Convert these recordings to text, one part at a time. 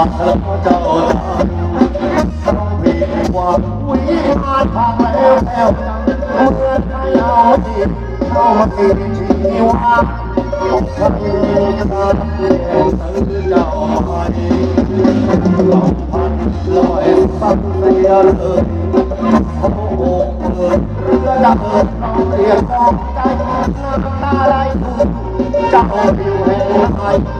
ว่าเธอเจ้าพิดวังวิานทาแล้วแล้เมื่อใครเอาจิตเข้ามาติดชีวาของฉันกนแล้วตื่นเจ้าไปลมพันลอยสั่นเสียเลยโอ้โหเรือดับเกิดองเรียนนตั้ำตาไหจ้าผิวแห้งไห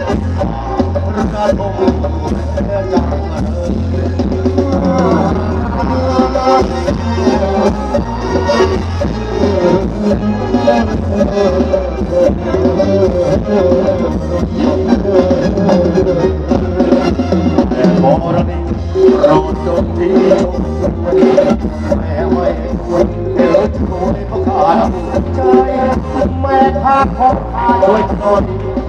Lord.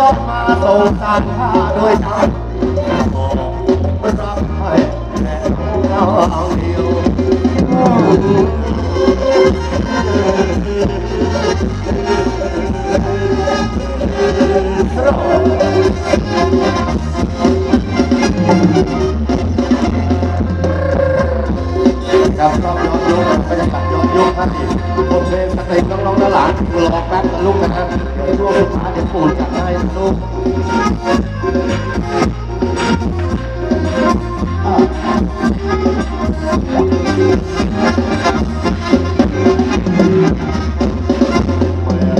ยกมาส่งกันข้าดยสาใาดูแลแป๊บนะลูกนะครับไอ้พวกลูกาเดี๋ยวปู่จัดให้นะลูก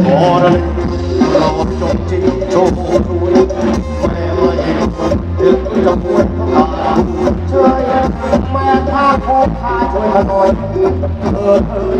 โอ้ะลึกเราจงจริงโชครวยแม่มาเองมันถึจะมวนตาช่วแม่พาโคพช่วยมาหอยเอเออ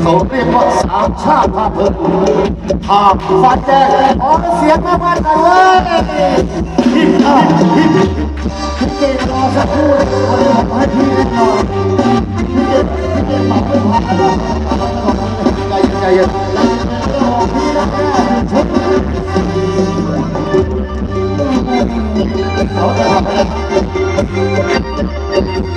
เขาเรียกว่าสามชาติภาพเพลินภาพฟันแดงออกเสียงแม่บ้านกันเลยฮิปฮิปฮิปเกมรอสักครู่วันนี้ผนี้เล่นหน่อยพี่เกมพี่เกมบอกไม่ผ่านใจใจ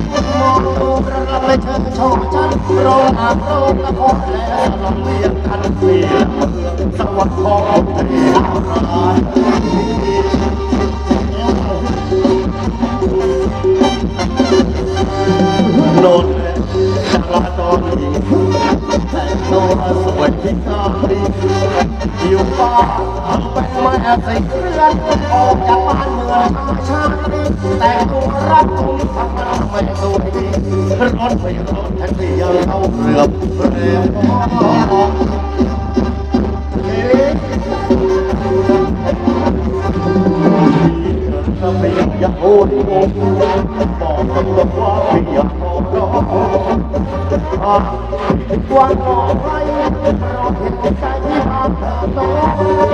าร้อยกว่าเอาเอาเอาสุขรูปมองดูประกาศไปเชิญชมจันโรงอาโรงละครและลำเลียงกันเสียเมืองสวัสดิ์ของตรีราชโดนจราจริงแต่งตัวสวยพิการดี อยู่บ้านทำเป็นมาใสีเพื่อนออกจากบ้านเมืองมาชาติแต่ตัวรักคุณทำมันไม่สวยดีรถไม่รถแท็กซี่เข้าเรือเร็ว ยากอยากโอนโอนบอกตำรวจว่าไม่อยากขอร้องอะวันรอไว้รอเห็นใจที่บ้าเธอโต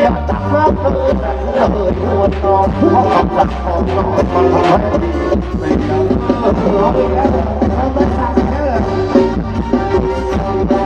อยากจับมาเธอแต่เธอเอ่ยหัวตองเพราะคำสั่งของนองมันทำให้ดีไม่อยากเออเอาอีกแล้ไปสั่งเธอยอมรับสิ่งน้อยากเธอทำที่ทำนาที่ยาสั่งสั่งที่มอเตอร์สั่งวิ่งไล่สวนเล่นเอาที่มองเออจนวิ่งผ่าไฟเอาเถอ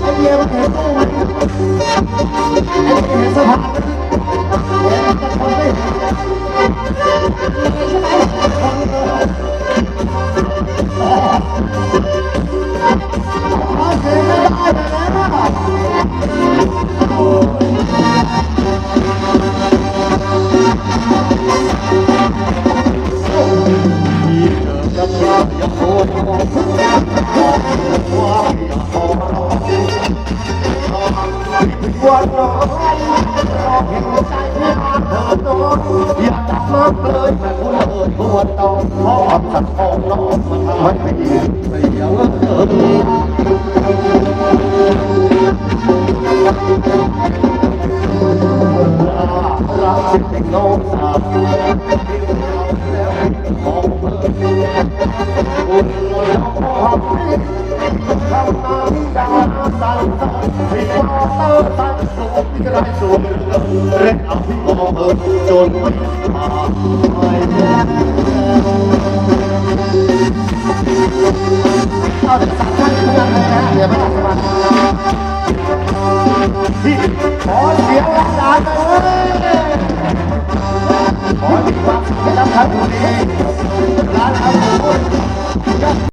ไอ้เหี้ยมันเห็นตู้ไหมไอ้เห็นสะพานเห็นจะทำได้ใช่ไหมโอเคไม่ได้เลยนะ อยรอเห็นใจที่าเธอโดนอยาจับมาเลยแต่คุณเอ่ยปวดตองเพราะความสัตย์ของน้องมันทำไม่ดีไม่อยากเออรักสิ่งที่น้องสาวที่เราแล้วมองเพิ่มอุ่นแล้วพอพิษทำนาที่ดา สั่งสั่งให้มอเตอร์สั่งสูบที่ไรสูบเร่งเอาที่มองเพิ่มจนไม่มาไม่เอาแต่สั่งท่านเพื่อนเลยนะเดี๋ยวไม่ต้องสมาธิที่ขอเสียงรักษาเลยขอที่ฟังให้รับคำดี